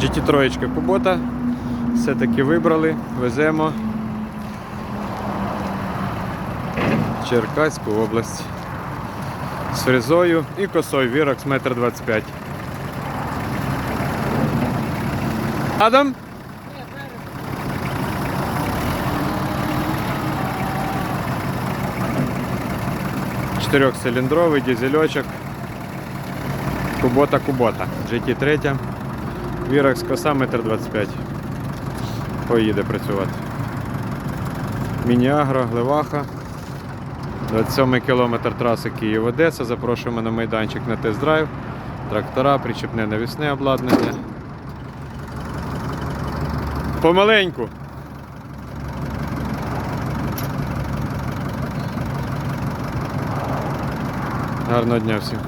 GT3 Кубота. Все-таки вибрали, веземо. Черкаську область. З фрезою і косою Вірокс 1,25 м. Адам? Чотирьохциліндровий дизельочок. Кубота Кубота. GT3. Вірокс коса 1,25 м. Поїде працювати. Міні-агро, Глеваха. 27 кілометр траси Київ-Одеса. Запрошуємо на майданчик на тест-драйв. Трактора, причепне навісне обладнання. Помаленьку. Гарного дня всім.